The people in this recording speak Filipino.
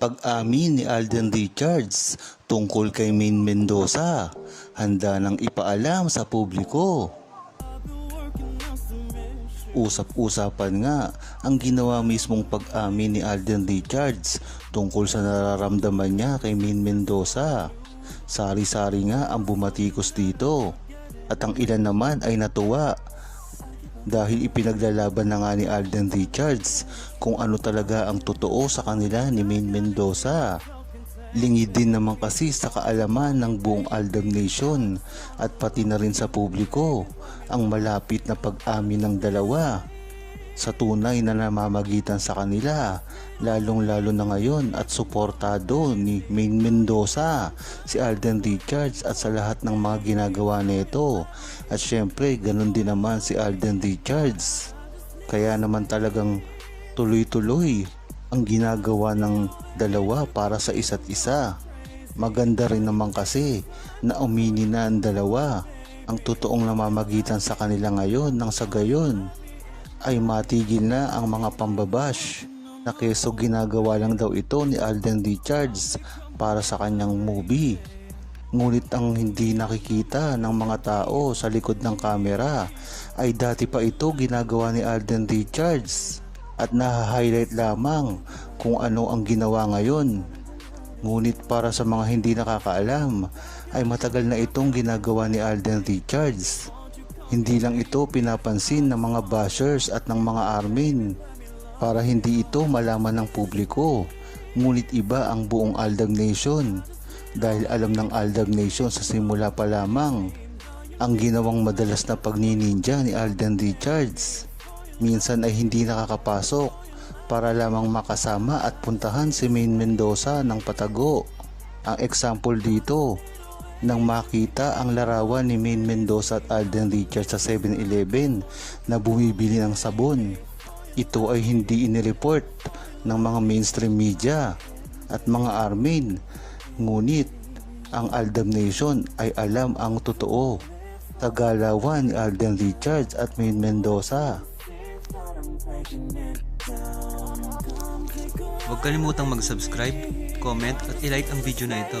Pag-amin ni Alden Richards tungkol kay Main Mendoza, handa nang ipaalam sa publiko. Usap-usapan nga ang ginawa mismong pag-amin ni Alden Richards tungkol sa nararamdaman niya kay Main Mendoza. Sari-sari nga ang bumatikos dito at ang ilan naman ay natuwa dahil ipinaglalaban na nga ni Alden Richards kung ano talaga ang totoo sa kanila ni Main Mendoza. Lingid din naman kasi sa kaalaman ng buong Aldam Nation at pati na rin sa publiko ang malapit na pag-amin ng dalawa sa tunay na namamagitan sa kanila lalong lalo na ngayon at suportado ni Main Mendoza si Alden Richards at sa lahat ng mga ginagawa nito. At syempre ganun din naman si Alden Richards. Kaya naman talagang tuloy-tuloy ang ginagawa ng dalawa para sa isa't isa. Maganda rin naman kasi na umini na ang dalawa. Ang totoong namamagitan sa kanila ngayon nang sa gayon ay matigil na ang mga pambabash na keso ginagawa lang daw ito ni Alden Richards para sa kanyang movie. Ngunit ang hindi nakikita ng mga tao sa likod ng kamera ay dati pa ito ginagawa ni Alden Richards at naha-highlight lamang kung ano ang ginawa ngayon. Ngunit para sa mga hindi nakakaalam ay matagal na itong ginagawa ni Alden Richards. Hindi lang ito pinapansin ng mga bashers at ng mga armin para hindi ito malaman ng publiko. Ngunit iba ang buong Aldab Nation dahil alam ng Aldab Nation sa simula pa lamang ang ginawang madalas na pagnininja ni Alden Richards. Minsan ay hindi nakakapasok para lamang makasama at puntahan si Main Mendoza ng Patago. Ang example dito, nang makita ang larawan ni Main Mendoza at Alden Richards sa 7-Eleven na bumibili ng sabon. Ito ay hindi inireport ng mga mainstream media at mga armin. Ngunit ang Aldam Nation ay alam ang totoo. Tagalawan ni Alden Richards at Main Mendoza. Huwag kalimutang mag-subscribe, comment at ilike ang video na ito.